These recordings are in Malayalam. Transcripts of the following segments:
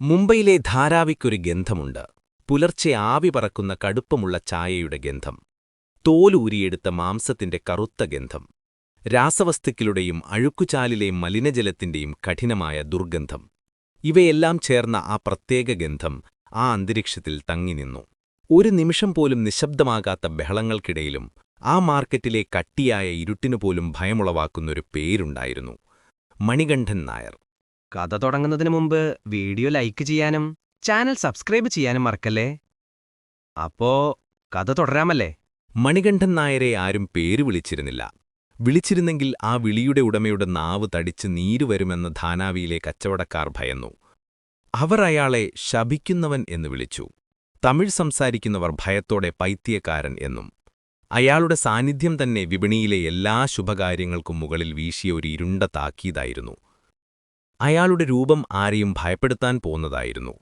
മുംബൈയിലെ ധാരാവിക്കൊരു ഗന്ധമുണ്ട്. പുലർച്ചെ ആവി പറക്കുന്ന കടുപ്പമുള്ള ചായയുടെ ഗന്ധം. തോലൂരിയെടുത്ത മാംസത്തിന്റെ കറുത്ത ഗന്ധം. രാസവസ്തുക്കളുടെയും അഴുക്കുചാലിലെയും മലിനജലത്തിന്റെയും കഠിനമായ ദുർഗന്ധം. ഇവയെല്ലാം ചേർന്ന ആ പ്രത്യേക ഗന്ധം ആ അന്തരീക്ഷത്തിൽ തങ്ങിനിന്നു ഒരു നിമിഷം പോലും നിശബ്ദമാകാത്ത ബഹളങ്ങൾക്കിടയിലും ആ മാർക്കറ്റിലെ കട്ടിയായ ഇരുട്ടിനുപോലും ഭയമുളവാക്കുന്നൊരു പേരുണ്ടായിരുന്നു. മണികണ്ഠൻ നായർ. കഥ തുടങ്ങുന്നതിന് മുമ്പ് വീഡിയോ ലൈക്ക് ചെയ്യാനും ചാനൽ സബ്സ്ക്രൈബ് ചെയ്യാനും മറക്കല്ലേ? അപ്പോ കഥ തുടരാമല്ലേ? മണികണ്ഠൻ നായരെ ആരും പേര് വിളിച്ചിരുന്നില്ല. വിളിച്ചിരുന്നെങ്കിൽ ആ വിളിയുടെ ഉടമയുടെ നാവ് തടിച്ച് നീരുവരുമെന്ന് ധാനാവിയിലെ കച്ചവടക്കാർ ഭയന്നു. അവർ അയാളെ ശപിക്കുന്നവൻ എന്ന് വിളിച്ചു. തമിഴ് സംസാരിക്കുന്നവർ ഭയത്തോടെ പൈത്യക്കാരൻ എന്നും. അയാളുടെ സാന്നിധ്യം തന്നെ വിപണിയിലെ എല്ലാ ശുഭകാര്യങ്ങൾക്കും മുകളിൽ വീശിയ ഒരു ഇരുണ്ട താക്കീതായിരുന്നു. അയാളുടെ രൂപം ആരെയും ഭയപ്പെടുത്താൻ പോന്നതായിരുന്നു.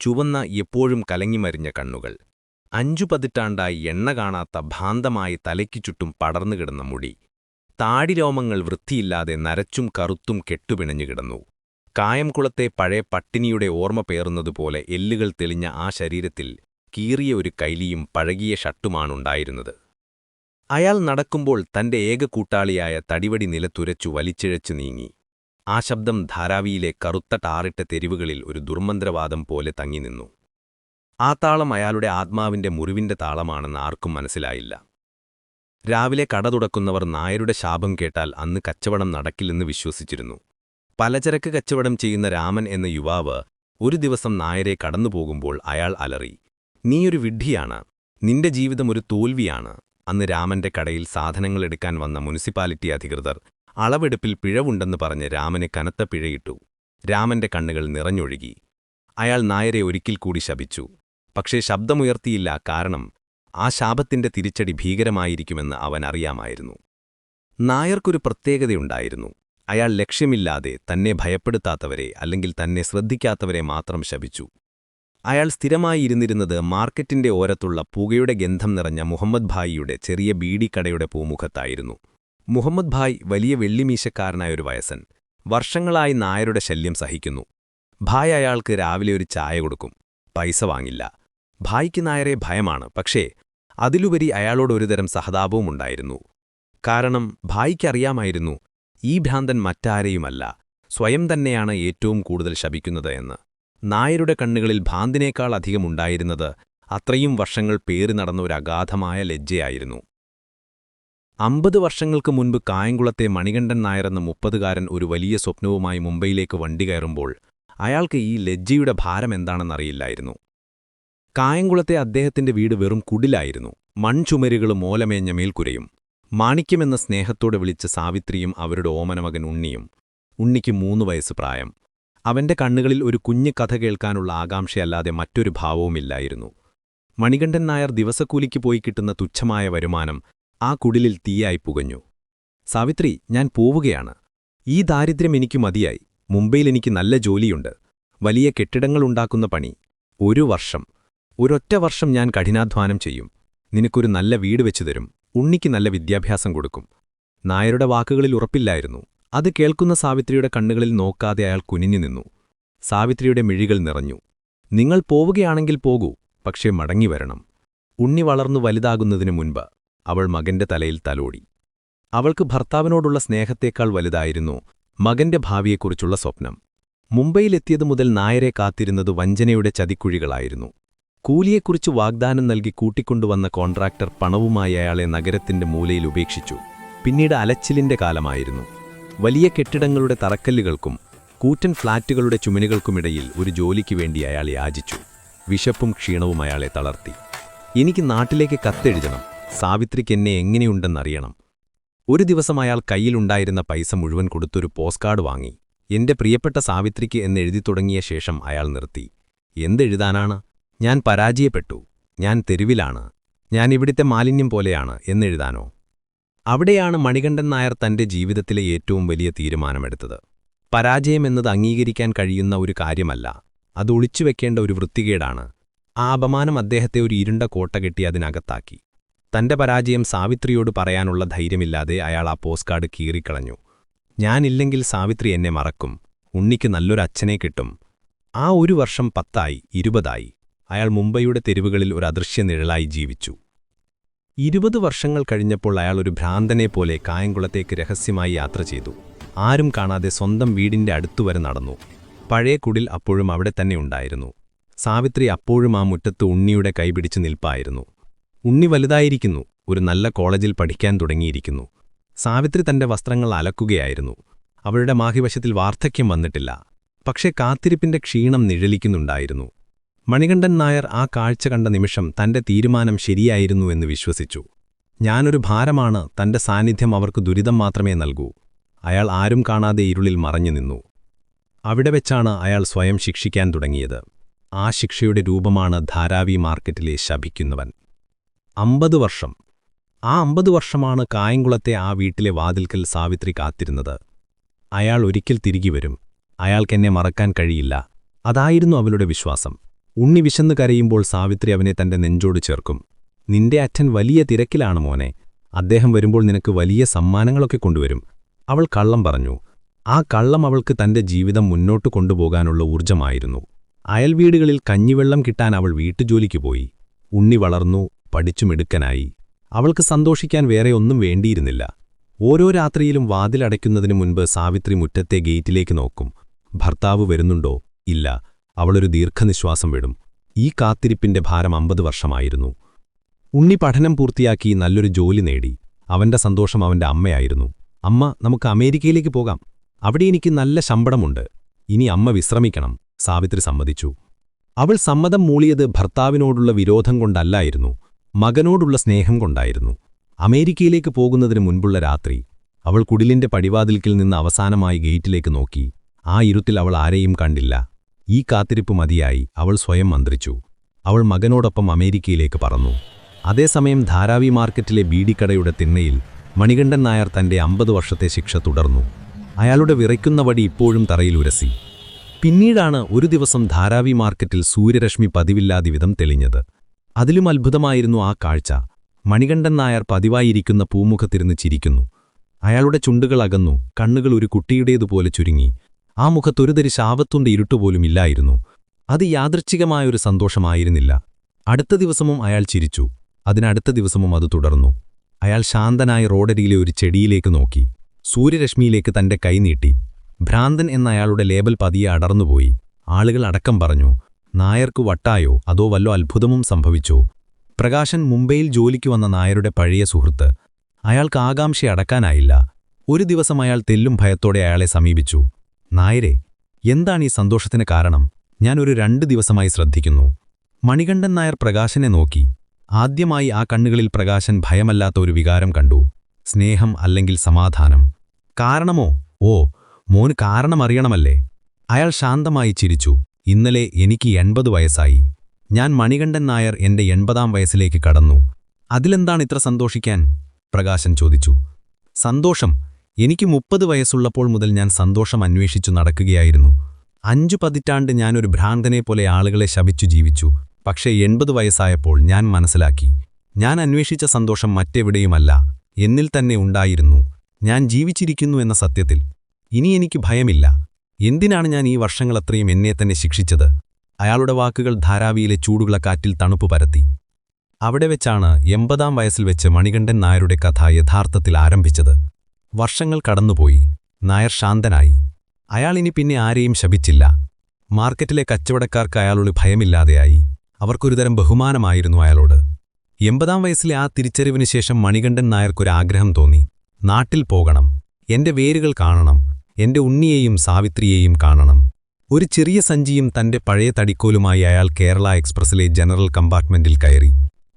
ചുവന്ന എപ്പോഴും കലങ്ങിമറിഞ്ഞ കണ്ണുകൾ. അഞ്ചു പതിറ്റാണ്ടായി എണ്ണ കാണാത്ത ഭാന്തമായി തലയ്ക്കു ചുറ്റും പടർന്നുകിടന്ന മുടി. താടിരോമങ്ങൾ വൃത്തിയില്ലാതെ നരച്ചും കറുത്തും കെട്ടുപിണഞ്ഞുകിടന്നു കായംകുളത്തെ പഴയ പട്ടിണിയുടെ ഓർമ്മ പേറുന്നതുപോലെ എല്ലുകൾ തെളിഞ്ഞ ആ ശരീരത്തിൽ കീറിയ ഒരു കൈലിയും പഴകിയ ഷട്ടുമാണുണ്ടായിരുന്നത്. അയാൾ നടക്കുമ്പോൾ തന്റെ ഏക കൂട്ടാളിയായ തടിവടി നിലത്തുരച്ചു വലിച്ചിഴച്ചു നീങ്ങി. ആ ശബ്ദം ധാരാവിയിലെ കറുത്ത ടാറിട്ട തെരുവുകളിൽ ഒരു ദുർമന്ത്രവാദം പോലെ തങ്ങിനിന്നു. ആ താളം അയാളുടെ ആത്മാവിന്റെ മുറിവിന്റെ താളമാണെന്ന് ആർക്കും മനസ്സിലായില്ല. രാവിലെ കട തുടക്കുന്നവർ നായരുടെ ശാപം കേട്ടാൽ അന്ന് കച്ചവടം നടക്കില്ലെന്ന് വിശ്വസിച്ചിരുന്നു. പലചരക്ക് കച്ചവടം ചെയ്യുന്ന രാമൻ എന്ന യുവാവ് ഒരു ദിവസം നായരെ കടന്നുപോകുമ്പോൾ അയാൾ അലറി നീയൊരു വിഡ്ഢിയാണ്. നിന്റെ ജീവിതം ഒരു തോൽവിയാണ് അന്ന് രാമന്റെ കടയിൽ സാധനങ്ങൾ എടുക്കാൻ വന്ന മുനിസിപ്പാലിറ്റി അധികൃതർ അളവെടുപ്പിൽ പിഴവുണ്ടെന്ന് പറഞ്ഞ് രാമന് കനത്ത പിഴയിട്ടു. രാമന്റെ കണ്ണുകൾ നിറഞ്ഞൊഴുകി. അയാൾ നായരെ ഒരിക്കൽ കൂടി ശപിച്ചു. പക്ഷേ ശബ്ദമുയർത്തിയില്ല കാരണം ആ ശാപത്തിന്റെ തിരിച്ചടി ഭീകരമായിരിക്കുമെന്ന് അവൻ അറിയാമായിരുന്നു. നായർക്കൊരു പ്രത്യേകതയുണ്ടായിരുന്നു. അയാൾ ലക്ഷ്യമില്ലാതെ തന്നെ ഭയപ്പെടുത്താത്തവരെ അല്ലെങ്കിൽ തന്നെ ശ്രദ്ധിക്കാത്തവരെ മാത്രം ശപിച്ചു. അയാൾ സ്ഥിരമായി ഇരുന്നിരുന്നത് മാർക്കറ്റിന്റെ ഓരത്തുള്ള പുകയുടെ ഗന്ധം നിറഞ്ഞ മുഹമ്മദ് ഭായിയുടെ ചെറിയ ബീഡിക്കടയുടെ പൂമുഖത്തായിരുന്നു. മുഹമ്മദ് ഭായ് വലിയ വെള്ളിമീശക്കാരനായ ഒരു വയസ്സൻ. വർഷങ്ങളായി നായരുടെ ശല്യം സഹിക്കുന്നു. ഭായ് അയാൾക്ക് രാവിലെ ഒരു ചായ കൊടുക്കും. പൈസ വാങ്ങില്ല. ഭായ്ക്ക് നായരെ ഭയമാണ്. പക്ഷേ അതിലുപരി അയാളോട് ഒരുതരം സഹതാപവുമുണ്ടായിരുന്നു കാരണം ഭായിക്കറിയാമായിരുന്നു ഈ ഭ്രാന്തൻ മറ്റാരെയുമല്ല. സ്വയം തന്നെയാണ് ഏറ്റവും കൂടുതൽ ശപിക്കുന്നത് എന്ന്. നായരുടെ കണ്ണുകളിൽ ഭ്രാന്തിനേക്കാൾ അധികമുണ്ടായിരുന്നത് അത്രയും വർഷങ്ങൾ പേറി നടന്ന ഒരു അഗാധമായ ലജ്ജയായിരുന്നു. അമ്പത് വർഷങ്ങൾക്ക് മുൻപ് കായംകുളത്തെ മണികണ്ഠൻ നായരെന്ന മുപ്പതുകാരൻ ഒരു വലിയ സ്വപ്നവുമായി മുംബൈയിലേക്ക് വണ്ടി കയറുമ്പോൾ അയാൾക്ക് ഈ ലജ്ജയുടെ ഭാരം എന്താണെന്നറിയില്ലായിരുന്നു. കായംകുളത്തെ അദ്ദേഹത്തിന്റെ വീട് വെറും കുടിലായിരുന്നു. മൺചുമരുകളും ഓലമേഞ്ഞ മേൽക്കുരയും മാണിക്യമെന്ന സ്നേഹത്തോടെ വിളിച്ച സാവിത്രിയും അവരുടെ ഓമനമകൻ ഉണ്ണിയും ഉണ്ണിക്ക് മൂന്നു വയസ്സ് പ്രായം. അവന്റെ കണ്ണുകളിൽ ഒരു കുഞ്ഞു കഥ കേൾക്കാനുള്ള ആകാംക്ഷയല്ലാതെ മറ്റൊരു ഭാവവുമില്ലായിരുന്നു. മണികണ്ഠൻ നായർ ദിവസക്കൂലിക്ക് പോയി കിട്ടുന്ന തുച്ഛമായ വരുമാനം ആ കുടിലിൽ തീയായി പുകഞ്ഞു. സാവിത്രി ഞാൻ പോവുകയാണ്. ഈ ദാരിദ്ര്യം എനിക്ക് മതിയായി. മുംബൈയിൽ എനിക്ക് നല്ല ജോലിയുണ്ട്. വലിയ കെട്ടിടങ്ങളുണ്ടാക്കുന്ന പണി. ഒരു വർഷം. ഒരൊറ്റ വർഷം ഞാൻ കഠിനാധ്വാനം ചെയ്യും. നിനക്കൊരു നല്ല വീട് വെച്ചു തരും ഉണ്ണിക്ക് നല്ല വിദ്യാഭ്യാസം കൊടുക്കും. നായരുടെ വാക്കുകളിൽ ഉറപ്പില്ലായിരുന്നു. അത് കേൾക്കുന്ന സാവിത്രിയുടെ കണ്ണുകളിൽ നോക്കാതെ അയാൾ കുനിഞ്ഞു നിന്നു. സാവിത്രിയുടെ മിഴികൾ നിറഞ്ഞു. നിങ്ങൾ പോവുകയാണെങ്കിൽ പോകൂ. പക്ഷേ മടങ്ങിവരണം ഉണ്ണി വളർന്നു വലുതാകുന്നതിനു മുൻപ് അവൾ മകന്റെ തലയിൽ തലോടി. അവൾക്ക് ഭർത്താവിനോടുള്ള സ്നേഹത്തേക്കാൾ വലുതായിരുന്നു മകന്റെ ഭാവിയെക്കുറിച്ചുള്ള സ്വപ്നം. മുംബൈയിലെത്തിയതു മുതൽ നായരെ കാത്തിരുന്നത് വഞ്ചനയുടെ ചതിക്കുഴികളായിരുന്നു. കൂലിയെക്കുറിച്ച് വാഗ്ദാനം നൽകി കൂട്ടിക്കൊണ്ടുവന്ന കോൺട്രാക്ടർ പണവുമായി അയാളെ നഗരത്തിന്റെ മൂലയിൽ ഉപേക്ഷിച്ചു. പിന്നീട് അലച്ചിലിന്റെ കാലമായിരുന്നു. വലിയ കെട്ടിടങ്ങളുടെ തറക്കല്ലുകൾക്കും കൂറ്റൻ ഫ്ളാറ്റുകളുടെ ചുമനുകൾക്കുമിടയിൽ ഒരു ജോലിക്ക് വേണ്ടി അയാൾ യാചിച്ചു. വിശപ്പും ക്ഷീണവും അയാളെ തളർത്തി. എനിക്ക് നാട്ടിലേക്ക് കത്തെഴുതണം. സാവിത്രിക്ക് എന്നെ എങ്ങനെയുണ്ടെന്നറിയണം. ഒരു ദിവസം അയാൾ കയ്യിലുണ്ടായിരുന്ന പൈസ മുഴുവൻ കൊടുത്തൊരു പോസ്റ്റ് കാർഡ് വാങ്ങി. എന്റെ പ്രിയപ്പെട്ട സാവിത്രിക്ക് എന്നെഴുതി തുടങ്ങിയ ശേഷം അയാൾ നിർത്തി. എന്തെഴുതാനാണ്? ഞാൻ പരാജയപ്പെട്ടു. ഞാൻ തെരുവിലാണ്. ഞാൻ ഇവിടുത്തെ മാലിന്യം പോലെയാണ് എന്നെഴുതാനോ? അവിടെയാണ് മണികണ്ഠൻ നായർ തന്റെ ജീവിതത്തിലെ ഏറ്റവും വലിയ തീരുമാനമെടുത്തത്. പരാജയമെന്നത് അംഗീകരിക്കാൻ കഴിയുന്ന ഒരു കാര്യമല്ല. അത് ഒളിച്ചുവെക്കേണ്ട ഒരു വൃത്തികേടാണ്. ആ അപമാനം അദ്ദേഹത്തെ ഒരു ഇരുണ്ട കോട്ട കെട്ടി അതിനകത്താക്കി. തന്റെ പരാജയം സാവിത്രിയോട് പറയാനുള്ള ധൈര്യമില്ലാതെ അയാൾ ആ പോസ്റ്റ് കാർഡ് കീറിക്കളഞ്ഞു. ഞാനില്ലെങ്കിൽ സാവിത്രി എന്നെ മറക്കും. ഉണ്ണിക്ക് നല്ലൊരു അച്ഛനെ കിട്ടും. ആ ഒരു വർഷം പത്തായി ഇരുപതായി. അയാൾ മുംബൈയുടെ തെരുവുകളിൽ ഒരു അദൃശ്യ നിഴലായി ജീവിച്ചു. ഇരുപത് വർഷങ്ങൾ കഴിഞ്ഞപ്പോൾ അയാൾ ഒരു ഭ്രാന്തനെ പോലെ കായംകുളത്തേക്ക് രഹസ്യമായി യാത്ര ചെയ്തു. ആരും കാണാതെ സ്വന്തം വീടിന്റെ അടുത്തുവരെ നടന്നു. പഴയ കുടിൽ അപ്പോഴും അവിടെ തന്നെ ഉണ്ടായിരുന്നു. സാവിത്രി അപ്പോഴും ആ മുറ്റത്ത് ഉണ്ണിയുടെ കൈപിടിച്ച് നിൽപ്പായിരുന്നു. ഉണ്ണി വലുതായിരിക്കുന്നു. ഒരു നല്ല കോളേജിൽ പഠിക്കാൻ തുടങ്ങിയിരിക്കുന്നു. സാവിത്രി തന്റെ വസ്ത്രങ്ങൾ അലക്കുകയായിരുന്നു. അവളുടെ മാഹിവശത്തിൽ വാർദ്ധക്യം വന്നിട്ടില്ല. പക്ഷേ കാത്തിരിപ്പിന്റെ ക്ഷീണം നിഴലിക്കുന്നുണ്ടായിരുന്നു. മണികണ്ഠൻ നായർ ആ കാഴ്ച കണ്ട നിമിഷം തന്റെ തീരുമാനം ശരിയായിരുന്നു എന്ന് വിശ്വസിച്ചു. ഞാനൊരു ഭാരമാണ്. തന്റെ സാന്നിധ്യം അവർക്ക് ദുരിതം മാത്രമേ നൽകൂ. അയാൾ ആരും കാണാതെ ഇരുളിൽ മറഞ്ഞു നിന്നു. അവിടെ വെച്ചാണ് അയാൾ സ്വയം ശിക്ഷിക്കാൻ തുടങ്ങിയത്. ആ ശിക്ഷയുടെ രൂപമാണ് ധാരാവി മാർക്കറ്റിലെ ശപിക്കുന്നവൻ. അമ്പത് വർഷം. ആ അമ്പത് വർഷമാണ് കായംകുളത്തെ ആ വീട്ടിലെ വാതിൽക്കൽ സാവിത്രി കാത്തിരുന്നത്. അയാൾ ഒരിക്കൽ തിരികെ വരും. അയാൾക്കെന്നെ മറക്കാൻ കഴിയില്ല. അതായിരുന്നു അവളുടെ വിശ്വാസം. ഉണ്ണി വിശന്ന് കരയുമ്പോൾ സാവിത്രി അവനെ തന്റെ നെഞ്ചോട് ചേർക്കും. നിന്റെ അച്ഛൻ വലിയ തിരക്കിലാണ് മോനെ. അദ്ദേഹം വരുമ്പോൾ നിനക്ക് വലിയ സമ്മാനങ്ങളൊക്കെ കൊണ്ടുവരും. അവൾ കള്ളം പറഞ്ഞു. ആ കള്ളം അവൾക്ക് തന്റെ ജീവിതം മുന്നോട്ട് കൊണ്ടുപോകാനുള്ള ഊർജമായിരുന്നു. അയൽവീടുകളിൽ കഞ്ഞിവെള്ളം കിട്ടാൻ അവൾ വീട്ടുജോലിക്ക് പോയി. ഉണ്ണി വളർന്നു പഠിച്ചുമിടുക്കനായി. അവൾക്ക് സന്തോഷിക്കാൻ വേറെ ഒന്നും വേണ്ടിയിരുന്നില്ല. ഓരോ രാത്രിയിലും വാതിലടയ്ക്കുന്നതിനു മുൻപ് സാവിത്രി മുറ്റത്തെ ഗേറ്റിലേക്ക് നോക്കും. ഭർത്താവ് വരുന്നുണ്ടോ? ഇല്ല. അവളൊരു ദീർഘനിശ്വാസം വിടും. ഈ കാത്തിരിപ്പിന്റെ ഭാരം അമ്പത് വർഷമായിരുന്നു. ഉണ്ണി പഠനം പൂർത്തിയാക്കി നല്ലൊരു ജോലി നേടി. അവന്റെ സന്തോഷം അവന്റെ അമ്മയായിരുന്നു. അമ്മ നമുക്ക് അമേരിക്കയിലേക്ക് പോകാം. അവിടെ എനിക്ക് നല്ല ശമ്പളമുണ്ട്. ഇനി അമ്മ വിശ്രമിക്കണം സാവിത്രി സമ്മതിച്ചു. അവൾ സമ്മതം മൂളിയത് ഭർത്താവിനോടുള്ള വിരോധം കൊണ്ടല്ലായിരുന്നു. മകനോടുള്ള സ്നേഹം കൊണ്ടായിരുന്നു. അമേരിക്കയിലേക്ക് പോകുന്നതിന് മുൻപുള്ള രാത്രി അവൾ കുടിലിന്റെ പടിവാതിൽക്കിൽ നിന്ന് അവസാനമായി ഗേറ്റിലേക്ക് നോക്കി. ആ ഇരുത്തിൽ അവൾ ആരെയും കണ്ടില്ല. ഈ കാത്തിരിപ്പ് മതിയായി അവൾ സ്വയം മന്ത്രിച്ചു. അവൾ മകനോടൊപ്പം അമേരിക്കയിലേക്ക് പറന്നു. അതേസമയം ധാരാവി മാർക്കറ്റിലെ ബീഡിക്കടയുടെ തിണ്ണയിൽ മണികണ്ഠൻ നായർ തന്റെ അമ്പത് വർഷത്തെ ശിക്ഷ തുടർന്നു. അയാളുടെ വിറയ്ക്കുന്ന വടി ഇപ്പോഴും തറയിൽ ഉരസി. പിന്നീടാണ് ഒരു ദിവസം ധാരാവി മാർക്കറ്റിൽ സൂര്യരശ്മി പതിവില്ലാതിവിധം തെളിഞ്ഞത്. അതിലും അത്ഭുതമായിരുന്നു ആ കാഴ്ച. മണികണ്ഠൻ നായർ പതിവായിരിക്കുന്ന പൂമുഖത്തിരുന്ന് ചിരിക്കുന്നു. അയാളുടെ ചുണ്ടുകൾ അകന്നു കണ്ണുകൾ ഒരു കുട്ടിയുടേതുപോലെ ചുരുങ്ങി. ആ മുഖത്തൊരുതരി ശാപത്തുണ്ട് ഇരുട്ടുപോലും ഇല്ലായിരുന്നു. അത് യാദൃച്ഛികമായൊരു സന്തോഷമായിരുന്നില്ല. അടുത്ത ദിവസവും അയാൾ ചിരിച്ചു. അതിനടുത്ത ദിവസവും അത് തുടർന്നു. അയാൾ ശാന്തനായി റോഡരിയിലെ ഒരു ചെടിയിലേക്ക് നോക്കി. സൂര്യരശ്മിയിലേക്ക് തന്റെ കൈ നീട്ടി. ഭ്രാന്തൻ എന്ന അയാളുടെ ലേബൽ പതിയെ അടർന്നുപോയി. ആളുകൾ അടക്കം പറഞ്ഞു നായർക്കു വട്ടായോ? അതോ വല്ലോ അത്ഭുതവും സംഭവിച്ചോ? പ്രകാശൻ മുംബൈയിൽ ജോലിക്ക് വന്ന നായരുടെ പഴയ സുഹൃത്ത്. അയാൾക്ക് ആകാംക്ഷ അടക്കാനായില്ല. ഒരു ദിവസം അയാൾ തെല്ലും ഭയത്തോടെ അയാളെ സമീപിച്ചു. നായരെ എന്താണ് ഈ സന്തോഷത്തിന് കാരണം? ഞാൻ ഒരു രണ്ട് ദിവസമായി ശ്രദ്ധിക്കുന്നു മണികണ്ഠൻ നായർ പ്രകാശനെ നോക്കി. ആദ്യമായി ആ കണ്ണുകളിൽ പ്രകാശൻ ഭയമല്ലാത്ത ഒരു വികാരം കണ്ടു. സ്നേഹം അല്ലെങ്കിൽ സമാധാനം? കാരണമോ? ഓ മോന് കാരണമറിയണമല്ലേ അയാൾ ശാന്തമായി ചിരിച്ചു. ഇന്നലെ എനിക്ക് എൺപത് വയസ്സായി. ഞാൻ മണികണ്ഠൻ നായർ എന്റെ എൺപതാം വയസ്സിലേക്ക് കടന്നു. അതിലെന്താണ് ഇത്ര സന്തോഷിക്കാൻ? പ്രകാശൻ ചോദിച്ചു. സന്തോഷം. എനിക്ക് മുപ്പത് വയസ്സുള്ളപ്പോൾ മുതൽ ഞാൻ സന്തോഷം അന്വേഷിച്ചു നടക്കുകയായിരുന്നു. അഞ്ചു പതിറ്റാണ്ട് ഞാനൊരു ഭ്രാന്തനെ പോലെ ആളുകളെ ശപിച്ചു ജീവിച്ചു. പക്ഷേ എൺപത് വയസ്സായപ്പോൾ ഞാൻ മനസ്സിലാക്കി. ഞാൻ അന്വേഷിച്ച സന്തോഷം മറ്റെവിടെയുമല്ല. എന്നിൽ തന്നെ ഉണ്ടായിരുന്നു. ഞാൻ ജീവിച്ചിരിക്കുന്നു എന്ന സത്യത്തിൽ. ഇനി എനിക്ക് ഭയമില്ല. എന്തിനാണ് ഞാൻ ഈ വർഷങ്ങളത്രയും എന്നെ തന്നെ ശിക്ഷിച്ചത്? അയാളുടെ വാക്കുകൾ ധാരാവിയിലെ ചൂടുള്ള കാറ്റിൽ തണുപ്പ് പരത്തി. അവിടെ വെച്ചാണ് എൺപതാം വയസ്സിൽ വെച്ച് മണികണ്ഠൻ നായരുടെ കഥ യഥാർത്ഥത്തിൽ ആരംഭിച്ചത്. വർഷങ്ങൾ കടന്നുപോയി. നായർ ശാന്തനായി. അയാൾ ഇനി പിന്നെ ആരെയും ശപിച്ചില്ല. മാർക്കറ്റിലെ കച്ചവടക്കാർക്ക് അയാളോട് ഭയമില്ലാതെയായി. അവർക്കൊരുതരം ബഹുമാനമായിരുന്നു അയാളോട്. എൺപതാം വയസ്സിലെ ആ തിരിച്ചറിവിനു ശേഷം മണികണ്ഠൻ നായർക്കൊരാഗ്രഹം തോന്നി. നാട്ടിൽ പോകണം. എന്റെ വേരുകൾ കാണണം. എന്റെ ഉണ്ണിയെയും സാവിത്രിയെയും കാണണം. ഒരു ചെറിയ സഞ്ചിയും തന്റെ പഴയ തടിക്കോലുമായി അയാൾ കേരള എക്സ്പ്രസിലെ ജനറൽ കമ്പാർട്ട്മെന്റിൽ കയറി.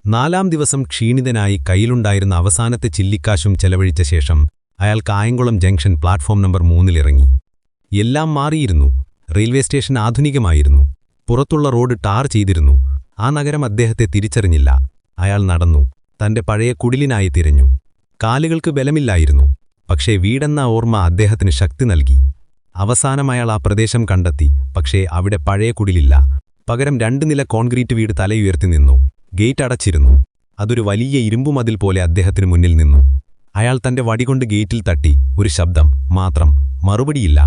നാലാം ദിവസം ക്ഷീണിതനായി കയ്യിലുണ്ടായിരുന്ന അവസാനത്തെ ചില്ലിക്കാശും ചെലവഴിച്ച ശേഷം അയാൾ കായംകുളം ജംഗ്ഷൻ പ്ലാറ്റ്ഫോം നമ്പർ മൂന്നിലിറങ്ങി. എല്ലാം മാറിയിരുന്നു. റെയിൽവേ സ്റ്റേഷൻ ആധുനികമായിരുന്നു. പുറത്തുള്ള റോഡ് ടാർ ചെയ്തിരുന്നു. ആ നഗരം അദ്ദേഹത്തെ തിരിച്ചറിഞ്ഞില്ല. അയാൾ നടന്നു. തന്റെ പഴയ കുടിലിനായി തിരഞ്ഞു. കാലുകൾക്ക് ബലമില്ലായിരുന്നു. പക്ഷേ വീടെന്ന ഓർമ്മ അദ്ദേഹത്തിന് ശക്തി നൽകി. അവസാനം അയാൾ ആ പ്രദേശം കണ്ടെത്തി. പക്ഷേ അവിടെ പഴയ കുടിലില്ല. പകരം രണ്ട് നില കോൺക്രീറ്റ് വീട് തലയുയർത്തി നിന്നു. ഗേറ്റ് അടച്ചിരുന്നു. അതൊരു വലിയ ഇരുമ്പുമതിൽ പോലെ അദ്ദേഹത്തിന് മുന്നിൽ നിന്നു. അയാൾ തന്റെ വടികൊണ്ട് ഗേറ്റിൽ തട്ടി. ഒരു ശബ്ദം. മാത്രം. മറുപടിയില്ല.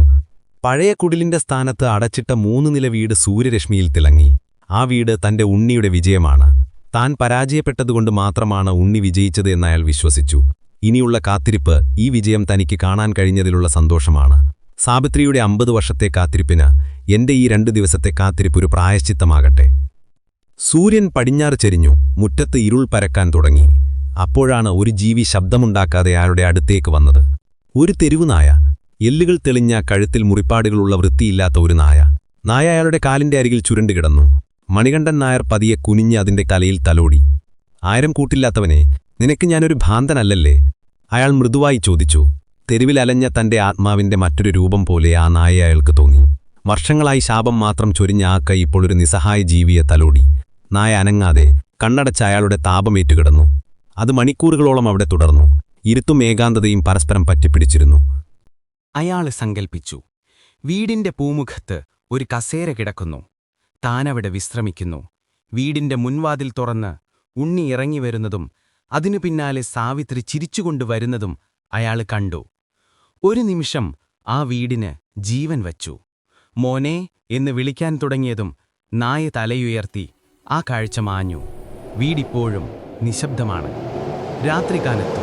പഴയ കുടിലിന്റെ സ്ഥാനത്ത് അടച്ചിട്ട മൂന്ന് നില വീട് സൂര്യരശ്മിയിൽ തിളങ്ങി. ആ വീട് തന്റെ ഉണ്ണിയുടെ വിജയമാണ്. താൻ പരാജയപ്പെട്ടതുകൊണ്ട് മാത്രമാണ് ഉണ്ണി വിജയിച്ചത് എന്നയാൾ വിശ്വസിച്ചു. ഇനിയുള്ള കാത്തിരിപ്പ് ഈ വിജയം തനിക്ക് കാണാൻ കഴിഞ്ഞതിലുള്ള സന്തോഷമാണ്. സാവിത്രിയുടെ അമ്പത് വർഷത്തെ കാത്തിരിപ്പിന് എന്റെ ഈ രണ്ടു ദിവസത്തെ കാത്തിരിപ്പ് ഒരു പ്രായശ്ചിത്തമാകട്ടെ. സൂര്യൻ പടിഞ്ഞാറ് ചെരിഞ്ഞു മുറ്റത്ത് ഇരുൾ പരക്കാൻ തുടങ്ങി. അപ്പോഴാണ് ഒരു ജീവി ശബ്ദമുണ്ടാക്കാതെ അയാളുടെ അടുത്തേക്ക് വന്നത്. ഒരു തെരുവു നായ എല്ലുകൾ തെളിഞ്ഞ കഴുത്തിൽ മുറിപ്പാടുകളുള്ള വൃത്തിയില്ലാത്ത ഒരു നായ. നായ അയാളുടെ കാലിന്റെ അരികിൽ ചുരുണ്ടുകിടന്നു മണികണ്ഠൻ നായർ പതിയെ കുനിഞ്ഞ് അതിന്റെ തലയിൽ തലോടി. ആയിരം കൂട്ടില്ലാത്തവനെ നിനക്ക് ഞാനൊരു ഭ്രാന്തനല്ലല്ലേ? അയാൾ മൃദുവായി ചോദിച്ചു. തെരുവിൽ അലഞ്ഞ തന്റെ ആത്മാവിന്റെ മറ്റൊരു രൂപം പോലെ ആ നായ അയാൾക്ക് തോന്നി. വർഷങ്ങളായി ശാപം മാത്രം ചൊരിഞ്ഞ ആ കൈ ഇപ്പോൾ ഒരു നിസ്സഹായ ജീവിയെ തലോടി. നായ അനങ്ങാതെ കണ്ണടച്ച അയാളുടെ താപമേറ്റുകിടന്നു അത് മണിക്കൂറുകളോളം അവിടെ തുടർന്നു. ഇരുത്തും ഏകാന്തതയും പരസ്പരം പറ്റിപ്പിടിച്ചിരുന്നു. അയാൾ സങ്കൽപ്പിച്ചു. വീടിന്റെ പൂമുഖത്ത് ഒരു കസേര കിടക്കുന്നു. താനവിടെ വിശ്രമിക്കുന്നു. വീടിന്റെ മുൻവാതിൽ തുറന്ന് ഉണ്ണി ഇറങ്ങി വരുന്നതും അതിനു പിന്നാലെ സാവിത്രി ചിരിച്ചുകൊണ്ട് വരുന്നതും അയാൾ കണ്ടു. ഒരു നിമിഷം ആ വീടിന് ജീവൻ വച്ചു. മോനെ എന്ന് വിളിക്കാൻ തുടങ്ങിയതും നായ തലയുയർത്തി ആ കാഴ്ച മാഞ്ഞു. വീടിപ്പോഴും നിശബ്ദമാണ്. രാത്രികാലത്തു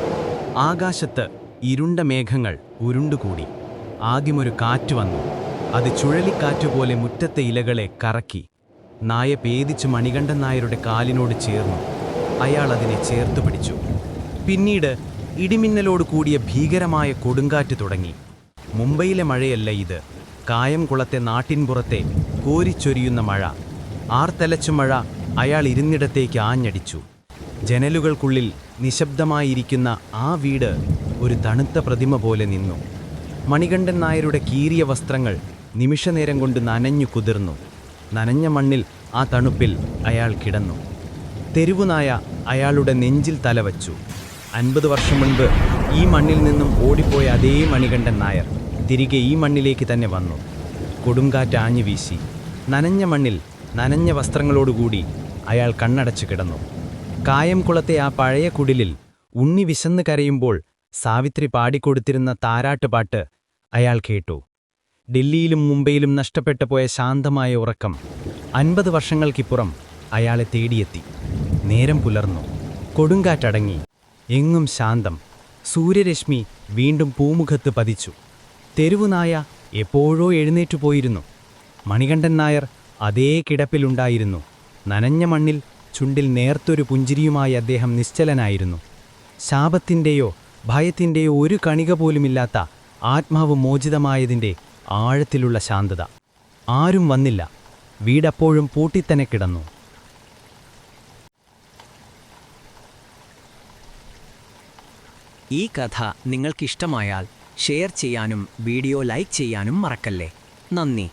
ആകാശത്ത് ഇരുണ്ട മേഘങ്ങൾ ഉരുണ്ടുകൂടി. ആദ്യമൊരു കാറ്റ് വന്നു. അത് ചുഴലിക്കാറ്റുപോലെ മുറ്റത്തെ ഇലകളെ കറക്കി നായ പേദിച്ച് മണികണ്ഠൻ നായരുടെ കാലിനോട് ചേർന്നു. അയാൾ അതിനെ ചേർത്ത് പിടിച്ചു. പിന്നീട് ഇടിമിന്നലോട് കൂടിയ ഭീകരമായ കൊടുങ്കാറ്റ് തുടങ്ങി. മുംബൈയിലെ മഴയല്ല ഇത്. കായംകുളത്തെ നാട്ടിൻപുറത്തെ കോരിച്ചൊരിയുന്ന മഴ. ആർത്തലച്ചു മഴ അയാൾ ഇരുന്നിടത്തേക്ക് ആഞ്ഞടിച്ചു. ജനലുകൾക്കുള്ളിൽ നിശബ്ദമായിരിക്കുന്ന ആ വീട് ഒരു തണുത്ത പ്രതിമ പോലെ നിന്നു. മണികണ്ഠൻ നായരുടെ കീറിയ വസ്ത്രങ്ങൾ നിമിഷനേരം കൊണ്ട് നനഞ്ഞു കുതിർന്നു. നനഞ്ഞ മണ്ണിൽ ആ തണുപ്പിൽ അയാൾ കിടന്നു. തെരുവുനായ അയാളുടെ നെഞ്ചിൽ തലവച്ചു അൻപത് വർഷം മുൻപ് ഈ മണ്ണിൽ നിന്നും ഓടിപ്പോയ അതേ മണികണ്ഠൻ നായർ തിരികെ ഈ മണ്ണിലേക്ക് തന്നെ വന്നു. കൊടുങ്കാറ്റ് ആഞ്ഞു വീശി. നനഞ്ഞ മണ്ണിൽ നനഞ്ഞ വസ്ത്രങ്ങളോടുകൂടി അയാൾ കണ്ണടച്ചു കിടന്നു. കായംകുളത്തെ ആ പഴയ കുടിലിൽ ഉണ്ണി വിശന്ന് കരയുമ്പോൾ സാവിത്രി പാടിക്കൊടുത്തിരുന്ന താരാട്ടുപാട്ട് അയാൾ കേട്ടു. ഡൽഹിയിലും മുംബൈയിലും നഷ്ടപ്പെട്ടു പോയ ശാന്തമായ ഉറക്കം അൻപത് വർഷങ്ങൾക്കിപ്പുറം അയാളെ തേടിയെത്തി. നേരം പുലർന്നു. കൊടുങ്കാറ്റടങ്ങി. എങ്ങും ശാന്തം. സൂര്യരശ്മി വീണ്ടും പൂമുഖത്ത് പതിച്ചു. തെരുവുനായ എപ്പോഴോ എഴുന്നേറ്റു പോയിരുന്നു. മണികണ്ഠൻ നായർ അതേ കിടപ്പിലുണ്ടായിരുന്നു. നനഞ്ഞ മണ്ണിൽ ചുണ്ടിൽ നേർത്തൊരു പുഞ്ചിരിയുമായി അദ്ദേഹം നിശ്ചലനായിരുന്നു. ശാപത്തിന്റെയോ ഭയത്തിന്റെയോ ഒരു കണിക പോലുമില്ലാത്ത ആത്മാവ് മോചിതമായതിന്റെ ആഴത്തിലുള്ള ശാന്തത. ആരും വന്നില്ല. വീടപ്പോഴും പൂട്ടിത്തന്നെ കിടന്നു. ഈ കഥ നിങ്ങൾക്കിഷ്ടമായാൽ ഷെയർ ചെയ്യാനും വീഡിയോ ലൈക്ക് ചെയ്യാനും മറക്കല്ലേ. നന്ദി.